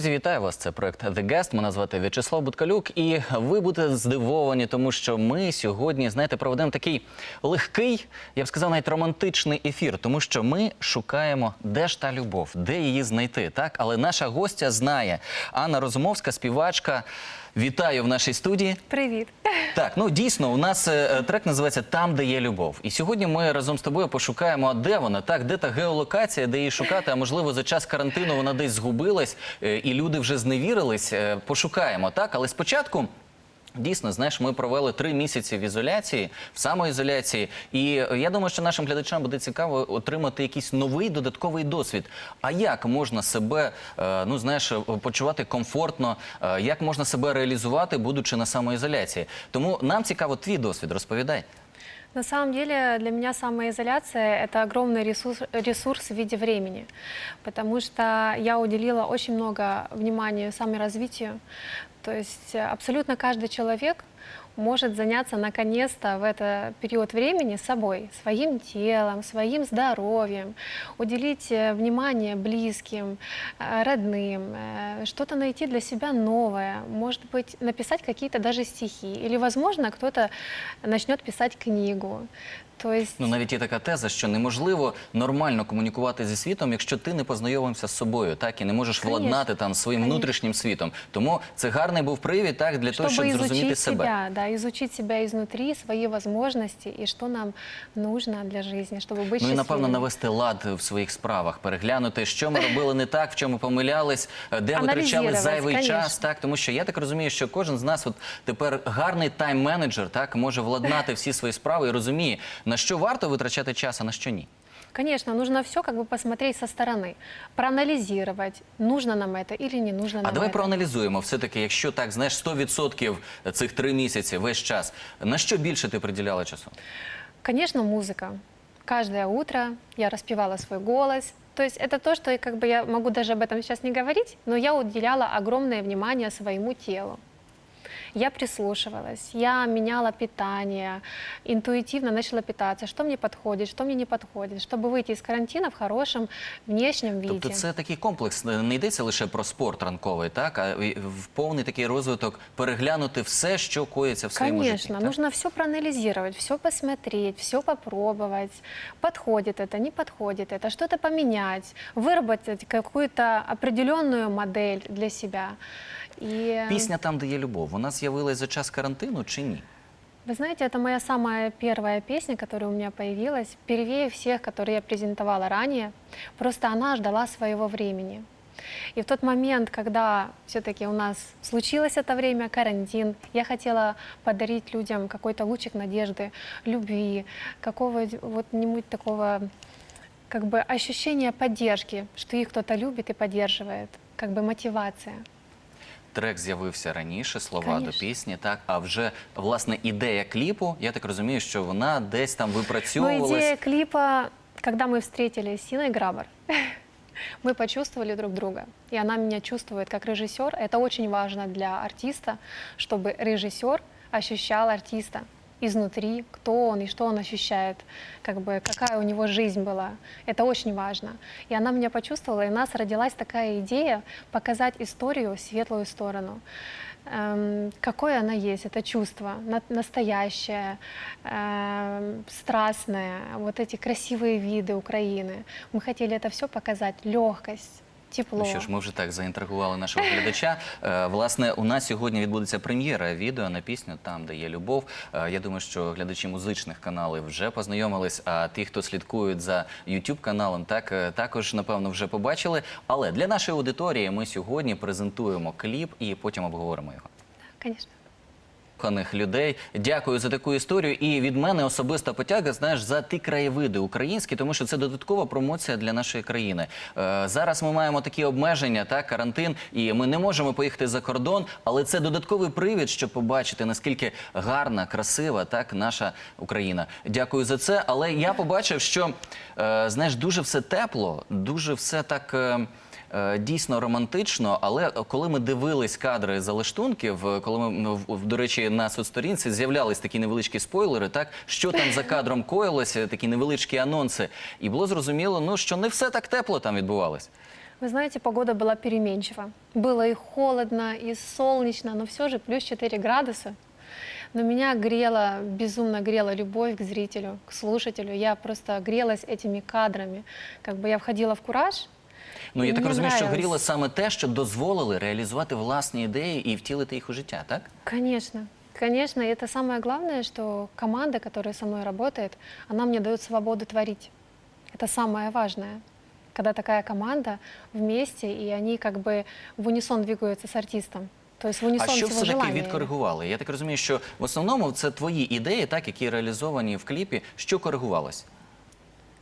Друзі, вітаю вас! Це проект The Guest. Мене звати В'ячеслав Буткалюк, і ви будете здивовані, тому що ми сьогодні, знаєте, проведемо такий легкий, я б сказав, навіть романтичний ефір, тому що ми шукаємо, де ж та любов, де її знайти. Так, але наша гостя знає Анна Розумовська, співачка. Вітаю в нашій студії. Привіт. Так, ну дійсно, у нас е, трек називається Там, де є любов. І сьогодні ми разом з тобою пошукаємо, а де вона, так, де та геолокація, де її шукати, а можливо, за час карантину вона десь згубилась, е, і люди вже зневірились. Е, Пошукаємо, так, але спочатку. Дійсно, знаєш, ми провели три місяці в ізоляції, в самоізоляції, і е, я думаю, що нашим глядачам буде цікаво отримати якийсь новий додатковий досвід. А як можна себе, е, ну знаєш, е, почувати комфортно, як можна себе реалізувати, будучи на самоізоляції? Тому нам цікаво твій досвід. Розповідай. На самом деле для меня самоизоляция – это огромный ресурс, ресурс в виде времени, потому что я уделила очень много внимания саморазвитию. То есть э, абсолютно каждый человек может заняться наконец-то в этот период времени собой, своим телом, своим здоровьем, уделить э, внимание близким, э, родным, э, что-то найти для себя новое, может быть, написать какие-то даже стихи, или, возможно, кто-то начнет писать книгу. То есть Ну навіть є така теза, що неможливо нормально комунікувати зі світом, якщо ти не познайомився з собою, так і не можеш Конечно. владнати там своїм Конечно. внутрішнім світом. Тому це гарний був привід, так для того, чтобы щоб зрозуміти изучить себе. себя, да, изучить себя изнутри, свои возможности и что нам нужно для жизни, чтобы быть Ну і напевно счастливыми. навести лад в своїх справах, переглянути, що ми робили не так, в чому помилялись, е, де витрачали Аналізувати, зайвий конечно. час. Так, тому що я так розумію, що кожен з нас, от тепер гарний тайм-менеджер, так може владнати всі свої справи і розуміє, на що варто витрачати час, а на що ні. Конечно, нужно все как бы посмотреть со стороны, проанализировать, нужно нам это или не нужно А нам давай это. проаналізуємо все-таки, якщо так знаєш 100% цих три місяці, весь час, на що більше ти приділяла часу? Конечно, музыка. Каждое утро я распевала свой голос. То есть это то, что как бы я могу даже об этом сейчас не говорить, но я уделяла огромное внимание своему телу. Я прислушивалась, я меняла питание, интуитивно начала питаться, что мне подходит, что мне не подходит, чтобы выйти из карантина в хорошем внешнем виде. Тобто це такий комплекс, не йдеться лише про спорт ранковий, так а і в повний такий розвиток переглянути все, що коїться в своєму Конечно, житті. так? нужно все проанализировать, все посмотреть, все попробовать. Подходит это, не подходит это, что-то поменять, выработать какую-то определенную модель для себя. И Пісня там, де є любов, вона з'явилась за час карантину чи ні? вы знаете, это моя самая первая песня, которая у меня появилась, первее всех, которые я презентовала ранее. Просто она ждала своего времени. И в тот момент, когда все-таки у нас случилось это время, карантин, я хотела подарить людям какой-то лучик надежды, любви, какого-нибудь такого как бы ощущения поддержки, что их кто-то любит и поддерживает, как бы мотивация. Трек з'явився раніше, слова Конечно. до пісні, так а вже власне ідея кліпу. Я так розумію, що вона десь там Но випрацьовувалась. идея клипа, когда мы встретились с Синой Грабар, мы почувствовали друг друга, и она меня чувствует как режиссер. Это очень важно для артиста, чтобы режиссер ощущал артиста Изнутри, кто он и что он ощущает, как бы какая у него жизнь была. Это очень важно. И она меня почувствовала, и у нас родилась такая идея показать историю, светлую сторону. Эм, какое она есть, это чувство, на- настоящее, эм, страстное, вот эти красивые виды Украины. Мы хотели это все показать, легкость, тепло. Ну що ж, ми вже так заінтригували нашого глядача. Е, власне, у нас сьогодні відбудеться прем'єра відео на пісню Там, де є любов. Е, я думаю, що глядачі музичних каналів вже познайомились, а ті, хто слідкують за youtube каналом, так е, також напевно вже побачили. Але для нашої аудиторії ми сьогодні презентуємо кліп і потім обговоримо його. Конечно. Коханих людей, дякую за таку історію. І від мене особиста потяга, знаєш, за ті краєвиди українські, тому що це додаткова промоція для нашої країни. Е, зараз ми маємо такі обмеження, так, карантин, і ми не можемо поїхати за кордон, але це додатковий привід, щоб побачити наскільки гарна, красива так наша Україна. Дякую за це. Але я побачив, що е, знаєш, дуже все тепло, дуже все так. е, дійсно романтично, але коли ми дивились кадри залаштунків, е, коли ми ну, в- в- до речі на соцсторінці з'являлись такі невеличкі спойлери, так що там за кадром коїлося, такі невеличкі анонси, і було зрозуміло, ну що не все так тепло там відбувалось. Вы знаете, погода была переменчива. Было и холодно, и солнечно, но все же плюс 4 градуса. Но меня грела, безумно грела любовь к зрителю, к слушателю. Я просто грелась этими кадрами. Как бы я входила в кураж. Ну я і так мені розумію, що нравилось. горіло саме те, що дозволили реалізувати власні ідеї і втілити їх у життя, так? Конечно. Конечно, и это самое главное, что команда, которая со мной работает, она мне дает свободу творить. Это самое важное. Когда такая команда вместе, и они как бы в унисон двигаются с артистом. То есть в унисон А що с его все таки желаниями. відкоригували? Я так розумію, що в основному це твої ідеї, так які реалізовані в кліпі. Що коригувалось?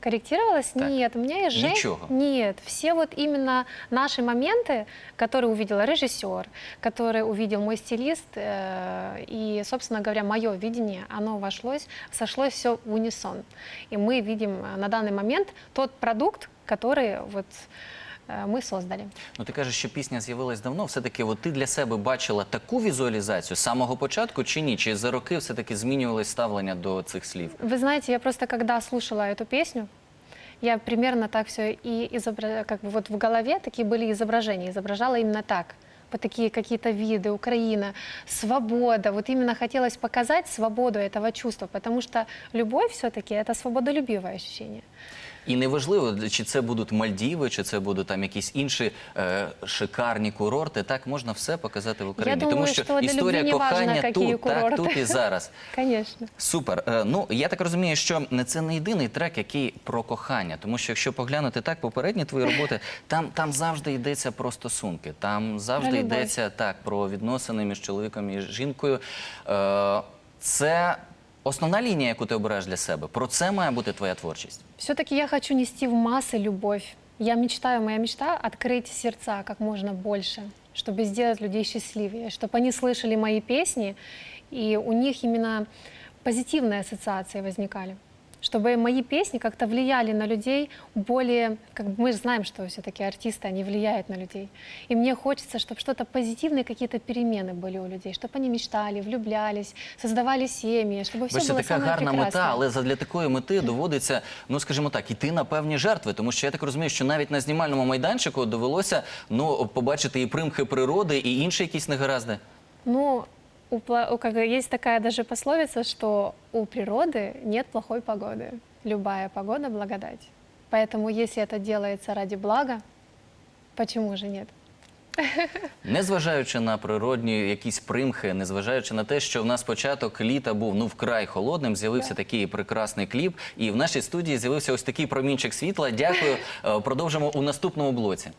Корректировалось? Так. Нет, у меня есть Жень. Ничего. Нет, все вот именно наши моменты, которые увидела режиссер, которые увидел мой стилист, э, и, собственно говоря, мое видение, оно вошлось, сошлось все в унисон. И мы видим э, на данный момент тот продукт, который вот мы создали. Ну ти кажеш, що пісня з'явилась давно. Все таки, от ти для себе бачила таку візуалізацію з самого початку чи ні? Чи за роки все таки змінювалось ставлення до цих слів? Вы знаете, я просто когда слушала эту песню, я примерно так все и изображала, как бы вот в голове такие были изображения, изображала именно так. Вот такие какие-то виды, Украина, свобода. Вот именно хотелось показать свободу этого чувства, потому что любовь все-таки это свободолюбивое ощущение. І неважливо, чи це будуть Мальдіви, чи це будуть там якісь інші е, шикарні курорти. Так можна все показати в Україні. думаю, Тому що що історія не кохання тут, так, тут і зараз. Конечно. Супер. Е, Ну я так розумію, що це не єдиний трек, який про кохання. Тому що якщо поглянути так, попередні твої роботи, там, там завжди йдеться про стосунки, там завжди Про йдеться так про відносини між чоловіком і жінкою. Е, Це основна лінія, яку ти обираєш для себе. Про це має бути твоя творчість. Все-таки я хочу нести в массы любовь. Я мечтаю, моя мечта открыть сердца как можно больше, чтобы сделать людей счастливее, чтобы они слышали мои песни, и у них именно позитивные ассоциации возникали. Чтобы мои песни как-то влияли на людей более, как бы мы же знаем, что все-таки артисты, они влияют на людей. И мне хочется, чтобы что-то позитивные, какие-то перемены были у людей, чтобы они мечтали, влюблялись, создавали семьи, чтобы все Бачите, было така самое гарна прекрасное. мета, але задля такої мети доводиться, ну скажімо так, іти на певні жертви. Тому що я так розумію, що навіть на знімальному майданчику довелося ну побачити і примхи природи, і інші якісь негаразди. Ну, у, пла- у- как, есть такая даже пословица, что у природы нет плохой погоды. Любая погода – благодать. Поэтому если это делается ради блага, почему же нет? Незважаючи на природні якісь примхи, незважаючи на те, що в нас початок літа був ну вкрай холодним, з'явився такий прекрасний кліп. І в нашій студії з'явився ось такий промінчик світла. Дякую. Е, Продовжимо у наступному блоці.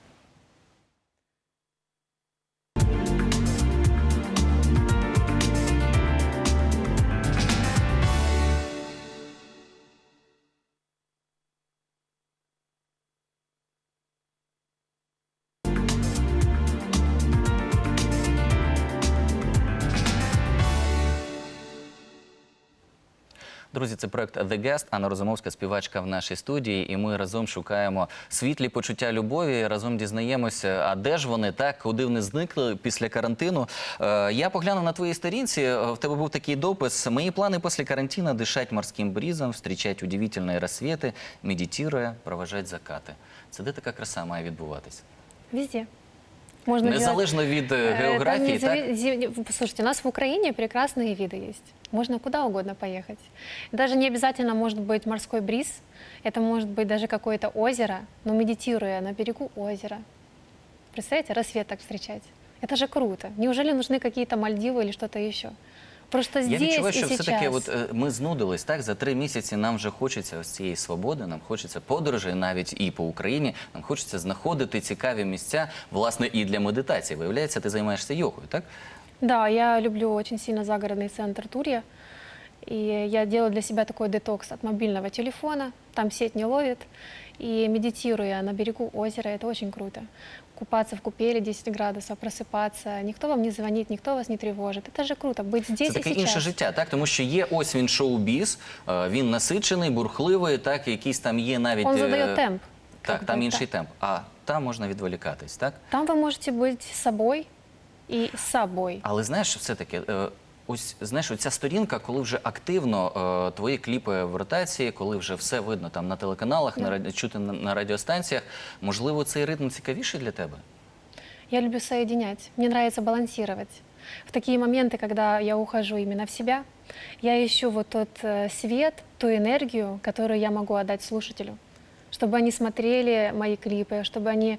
Друзі, це проект The Guest, Анна Розумовська, співачка в нашій студії, і ми разом шукаємо світлі почуття любові. Разом дізнаємося, а де ж вони так, куди вони зникли після карантину. Е, я поглянув на твоїй сторінці. е, В тебе був такий допис. Мої плани після карантину дишать морським бризом, встречать удивительные рассветы, медитируя, провожать закати. Це де така краса має відбуватися? Везде. Можно делать- Незалежно від е, Э, географії, это не так? зави- зи- Послушайте, у нас в Украине прекрасные виды есть. Можно куда угодно поехать. Даже не обязательно может быть морской бриз, это может быть даже какое-то озеро, но медитируя на берегу озера. Представляете, рассвет так встречать. Это же круто. Неужели нужны какие-то Мальдивы или что-то еще? Просто Я відчуваю, що все-таки от, е, ми знудились, так? За три місяці нам вже хочеться ось цієї свободи, нам хочеться подорожей навіть і по Україні, нам хочеться знаходити цікаві місця, власне, і для медитації. Виявляється, ти займаєшся йогою, так? Да, я люблю очень сильно загородный центр Турья. И я делаю для себя такой детокс от мобильного телефона. Там сеть не ловит И медитируя на берегу озера, это очень круто. Купаться в купеле 10 градусов, просыпаться. Никто вам не звонит, никто вас не тревожит. Это же круто, быть здесь Це и таке сейчас. інше життя, так? Тому що є ось він шоу-біз, е, він насичений, бурхливий, так, якийсь там є навіть. Он е, задает темп. Так, как там бы, інший да. темп. А там можна відволікатись, так? Там вы можете быть собой и с собой. Але знаєш, все-таки е, ось знаєш, оця сторінка, коли вже активно е, твої кліпи в ротації, коли вже все видно там на телеканалах, на раді... чути на, на радіостанціях, можливо, цей ритм цікавіший для тебе? Я люблю соединять. Мне нравится балансировать. В такие моменты, когда я ухожу именно в себя, я ищу вот тот э, свет, ту энергию, которую я могу отдать слушателю. Чтобы они смотрели мои клипы, чтобы они,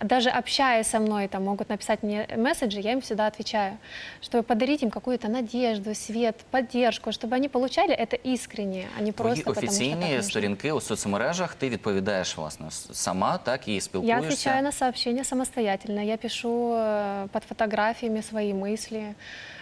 даже общаясь со мной, там, могут написать мне месседжи, я им всегда отвечаю. Чтобы подарить им какую-то надежду, свет, поддержку, чтобы они получали это искренне, а не Твої просто потому, что так офіційні нужно. сторінки у соцмережах ти відповідаєш власне с- сама, так і Я спілкуєшся. отвечаю на сообщения самостоятельно. Я пишу э, под фотографиями свои мысли,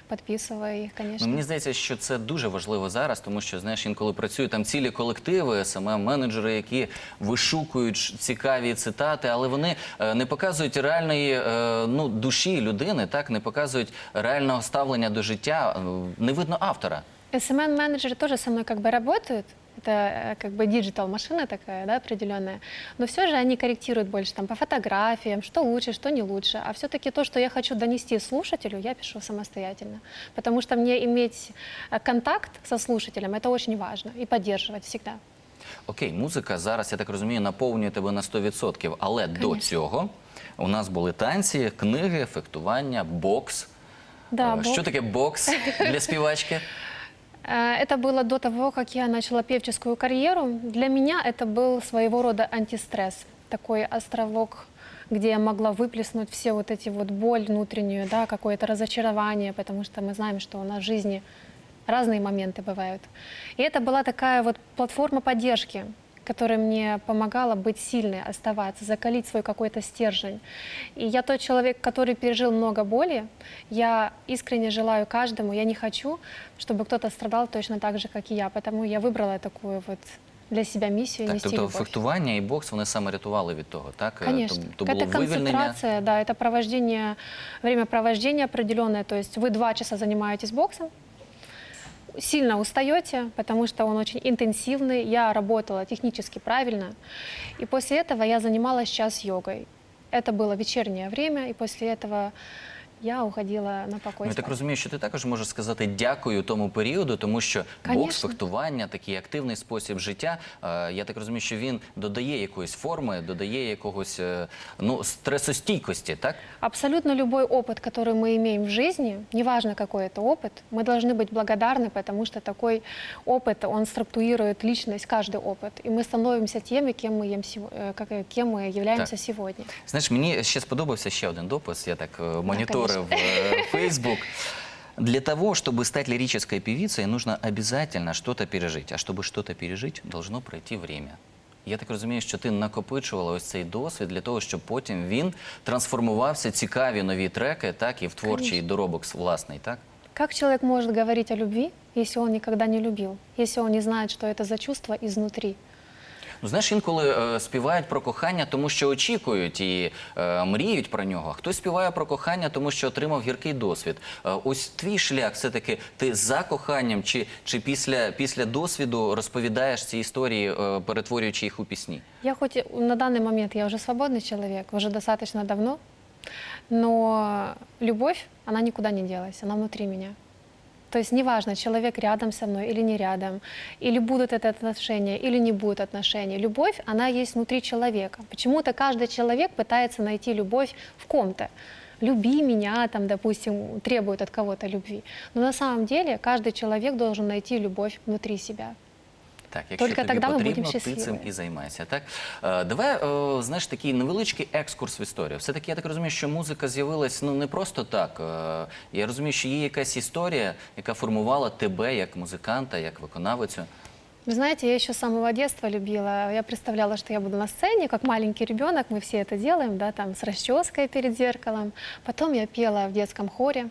подписываю их, Ну, конечно. мені здається, що це дуже важливо зараз, тому що знаєш, інколи працюють там цілі колективи, саме менеджери, які вишукують ш- цікаві цитати, але вони е, не показують реальної е, ну, душі людини, так не показують реального ставлення до життя. Е, Не видно автора. SMM-менеджеры тоже со мной как бы работают. Это э, как бы диджитал машина такая, да, определенная. Но все же они корректируют больше там по фотографиям, что лучше, что не лучше. А все-таки то, что я хочу донести слушателю, я пишу самостоятельно. Потому что мне иметь э, контакт со слушателем, это очень важно. И поддерживать всегда. Окей, музика зараз, я так розумію, наповнює тебе на 100%, але до цього у нас були танці, книги, фехтування, бокс. Да, Е, бокс. Що таке бокс для співачки? Э, Это было до того, как я начала певческую карьеру. Для меня это был своего рода антистресс, такой островок, где я могла выплеснуть все вот эти вот боль внутреннюю, да, какое-то разочарование, потому что мы знаем, что у нас в жизни разные моменты бывают. И это была такая вот платформа поддержки, которая мне помогала быть сильной, оставаться, закалить свой какой-то стержень. И я тот человек, который пережил много боли. Я искренне желаю каждому, я не хочу, чтобы кто-то страдал точно так же, как и я. Потому я выбрала такую вот для себя миссию Так, нести тобто любовь. фехтування і бокс вони саме рятували від того, так? Е, Конечно. То, то було это вивільнення. концентрация, да, это провождение, время провождения определенное. То есть вы два часа занимаетесь боксом, сильно устаете, потому что он очень интенсивный. Я работала технически правильно. И после этого я занималась час йогой. Это было вечернее время, и после этого я уходила на покой. Ну, я так спать. розумію, що ти також можеш сказати дякую тому періоду, тому що бокс, Конечно. фехтування, такий активний спосіб життя. е, Я так розумію, що він додає якоїсь форми, додає якогось е, ну стресостійкості, так? Абсолютно любой опыт, который мы имеем в жизни, неважно какой это опыт, мы должны быть благодарны, потому что такой опыт, он структурирует личность, каждый опыт. И мы становимся теми, кем мы, ем сего- э, как- э, кем мы являемся Так. сегодня. Знаєш, мені ще сподобався ще один допис. Я так е, моніторив е, Facebook. Для того, чтобы стать лирической певицей, нужно обязательно что-то пережить. А чтобы что-то пережить, должно пройти время. Я так розумію, що ти накопичувала ось цей досвід для того, щоб потім він трансформувався, цікаві нові треки, так, і в творчий Конечно. доробок власний, так? Как человек может говорить о любви, если он никогда не любил, если он не знает, что это за чувство изнутри? Ну, знаєш, інколи е, співають про кохання, тому що очікують і е, мріють про нього. Хтось співає про кохання, тому що отримав гіркий досвід. Е, ось твій шлях, все-таки ти за коханням, чи, чи після, після досвіду розповідаєш ці історії, е, перетворюючи їх у пісні? Я и на данный момент я уже свободный человек, уже достаточно давно, но любовь, она никуда не делась, она внутри меня. То есть неважно, человек рядом со мной или не рядом, или будут это отношения, или не будут отношения. Любовь, она есть внутри человека. Почему-то каждый человек пытается найти любовь в ком-то. Люби меня, там, допустим, требует от кого-то любви. Но на самом деле каждый человек должен найти любовь внутри себя. Так, якщо Тільки тобі тоді ми потрібно, будемо ти цим щасливі. і займайся. Так? Е, давай, е, знаєш, такий невеличкий екскурс в історію. Все-таки я так розумію, що музика з'явилась ну, не просто так. Е, я розумію, що є якась історія, яка формувала тебе як музиканта, як виконавицю. Вы знаете, я еще с самого детства любила. Я представляла, что я буду на сцене, как маленький ребенок. Мы все это делаем, да, там с расческой перед зеркалом. Потом я пела в детском хоре.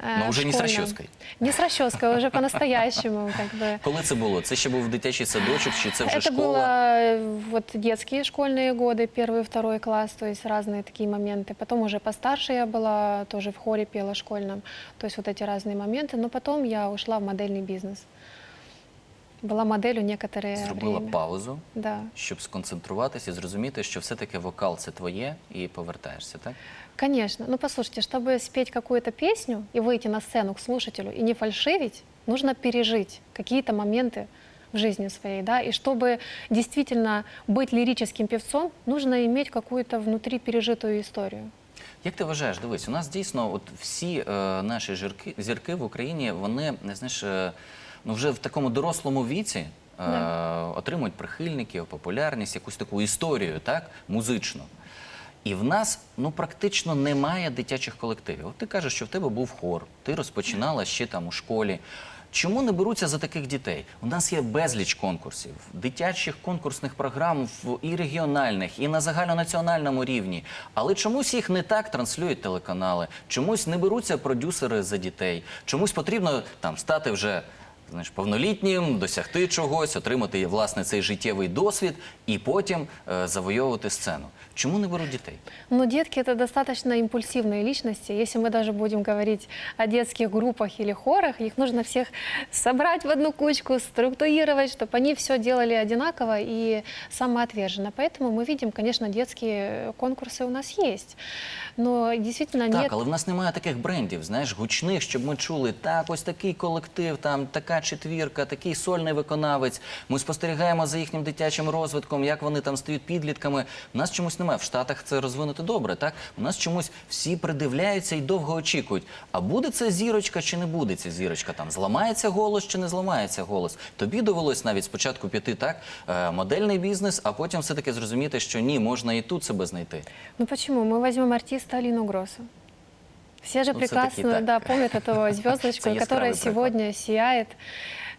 э, Но уже не с школьном. расческой. Не с расческой, уже по-настоящему, как бы. Коли це було? Це ще був дитячий садочок, чи це вже Это школа? было э, вот детские школьные годы, первый, второй класс, то есть разные такие моменты. Потом уже постарше я была, тоже в хоре пела школьном, то есть вот эти разные моменты. Но потом я ушла в модельный бизнес. была моделью некоторое Зробила время. паузу, Да, щоб сконцентруватися і зрозуміти, що все-таки вокал це твоє, і повертаєшся, так? конечно. Ну, послушайте, чтобы спеть какую-то песню и выйти на сцену к слушателю и не фальшивить, нужно пережить какие-то моменты в жизни своей, да, и чтобы действительно быть лирическим певцом, нужно иметь какую-то внутри пережитую историю. Як ти вважаєш, дивись, у нас дійсно от всі е, наші зірки, зірки в Україні, вони знаєш, е, ну вже в такому дорослому віці е, отримують прихильників, популярність, якусь таку історію, так, музичну. І в нас ну практично немає дитячих колективів. От ти кажеш, що в тебе був хор, ти розпочинала ще там у школі. Чому не беруться за таких дітей? У нас є безліч конкурсів, дитячих конкурсних програм і регіональних, і на загальнонаціональному рівні. Але чомусь їх не так транслюють телеканали, чомусь не беруться продюсери за дітей, чомусь потрібно там стати вже Знаєш, повнолітнім, досягти чогось, отримати власне цей життєвий досвід і потім е, завойовувати сцену. Чому не беруть дітей? Но детки это достаточно импульсивные личности. Если мы даже будем говорить о детских группах или хорах, их нужно всех собрать в одну кучку, структурировать, чтобы они все делали одинаково и самоотверженно. Поэтому мы видим, конечно, детские конкурсы у нас есть. Но действительно Так, нет але в нас немає таких брендів, знаєш, гучних, щоб ми чули так, ось такий колектив, там така четвірка, такий сольний виконавець. Ми спостерігаємо за їхнім дитячим розвитком, як вони там стають підлітками. У нас чомусь немає. В Штатах це розвинуто добре. Так у нас чомусь всі придивляються і довго очікують. А буде це зірочка чи не буде ця зірочка? Там зламається голос чи не зламається голос? Тобі довелось навіть спочатку піти так, е, модельний бізнес, а потім все таки зрозуміти, що ні, можна і тут себе знайти. Ну почему? Мы возьмем артиста Алину Гросу. Все же Ну, прекрасно да, помнят эту звездочку, которая сегодня сияет.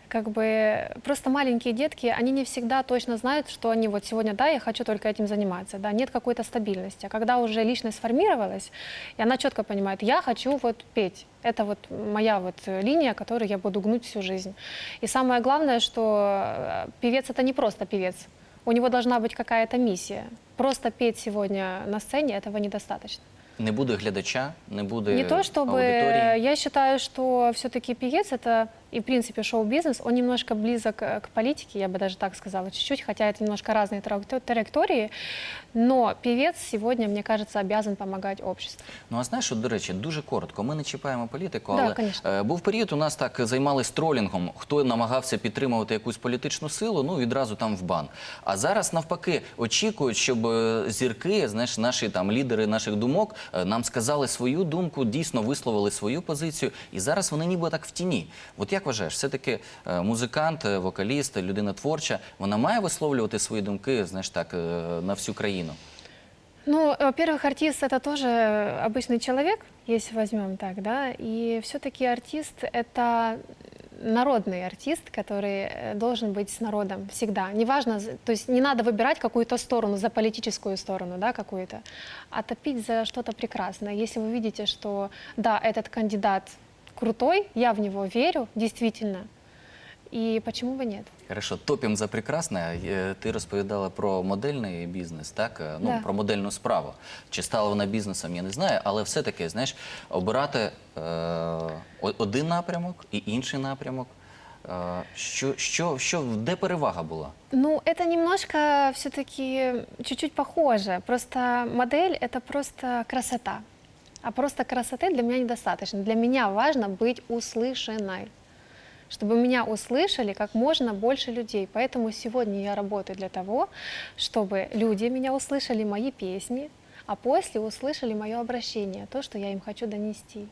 Как бы просто маленькие детки, они не всегда точно знают, что они вот сегодня, да, я хочу только этим заниматься, да, нет какой-то стабильности. А когда уже личность сформировалась, и она четко понимает, я хочу вот петь, это вот моя вот линия, которую я буду гнуть всю жизнь. И самое главное, что э, певец это не просто певец, у него должна быть какая-то миссия. Просто петь сегодня на сцене этого недостаточно. Не буде глядача, не буде Не то чтобы аудиторії. я считаю, что все-таки певец это и в принципе шоу-бизнес, он немножко близок э, к политике, я бы даже так сказала, чуть-чуть, хотя это немножко разные траекто- траектории, но певец сегодня, мне кажется, обязан помогать обществу. Ну а знаєш, от, до речі, дуже коротко. Ми не чіпаємо політику, Да, але конечно. е, був період, у нас так займались тролінгом. Хто намагався підтримувати якусь політичну силу, ну відразу там в бан. А зараз навпаки очікують, щоб е, зірки, знаєш, наші там лідери наших думок е, нам сказали свою думку, дійсно висловили свою позицію. І зараз вони ніби так в тіні. От як вважаєш, все-таки е, музикант, е, вокаліст, людина творча, вона має висловлювати свої думки, знаєш, так е, на всю країну. Ну, во-первых, артист это тоже обычный человек, если возьмем так, да, и все-таки артист это народный артист, который э, должен быть с народом всегда. Неважно, з- то есть не надо выбирать какую-то сторону, за политическую сторону, да, какую-то, а топить за что-то прекрасное. Если вы видите, что, да, этот кандидат крутой, я в него верю, действительно, и почему бы нет? Хорошо, топім за прекрасне. Е, Ти розповідала про модельний бізнес, так? Е, Ну, Да. про модельну справу. Чи стала вона бізнесом, я не знаю, але все-таки, знаєш, обирати е, о- один напрямок і інший напрямок. Е, що, що, що, де перевага була? Ну, это немножко все-таки чуть-чуть похоже. Просто модель это просто красота. А просто красоты для меня недостаточно. Для меня важно быть услышанной. Чтобы меня услышали как можно больше людей. Поэтому сегодня я работаю для того, чтобы люди меня услышали, мои песни, а после услышали мое обращение, то, что я им хочу донести.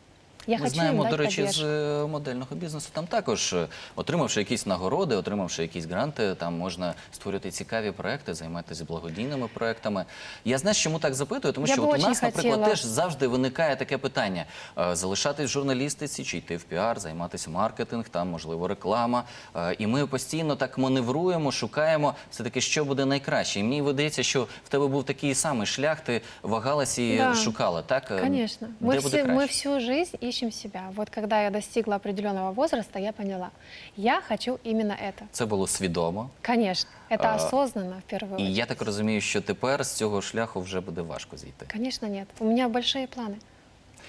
Я Ми хочу знаємо, до речі, з е, модельного бізнесу там також, е, отримавши якісь нагороди, отримавши якісь гранти, там можна створювати цікаві проекти, займатися благодійними проектами. Я знаєш, чому так запитую? Тому Я що от у нас, наприклад, хотіла. теж завжди виникає таке питання: е, залишатись в журналістиці, чи йти в піар, займатися маркетинг, там можливо реклама. І ми постійно так маневруємо, шукаємо все таки, що буде найкраще. І мені видається, що в тебе був такий самий шлях, ти вагалась і Да. шукала, так? Мы, буде все, мы всю жизнь ищем себя. Вот когда я достигла определенного возраста, я поняла, я хочу именно это. Це було свідомо. Конечно, это А, осознанно в первую І очередь. я так розумію, що тепер з цього шляху вже буде важко зійти. Конечно, нет. У меня большие планы.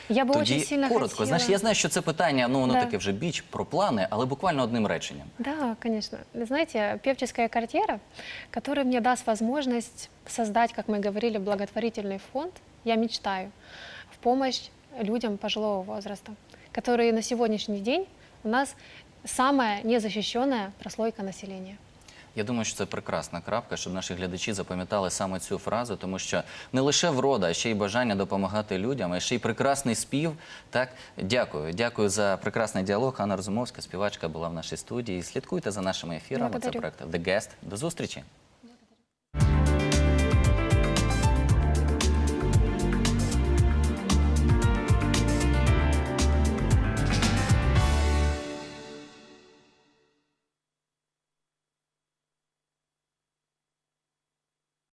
Я бы Тоді очень сильно коротко. хотела... Знаєш, я знаю, що це питання, ну воно Да. таке вже біч про плани, але буквально одним реченням. Да, конечно. Вы Знаете, певческая карьера, которая мне даст возможность создать, как мы говорили, благотворительный фонд, я мечтаю, в помощь людям пожилого возраста, которые на сегодняшний день у нас самая незащищенная прослойка населения. Я думаю, що це прекрасна крапка, щоб наші глядачі запам'ятали саме цю фразу, тому що не лише врода, а ще й бажання допомагати людям, а ще й прекрасний спів. Так, дякую. Дякую за прекрасний діалог. Анна Розумовська, співачка, була в нашій студії. Слідкуйте за нашими ефірами. Це проект The Guest. До зустрічі.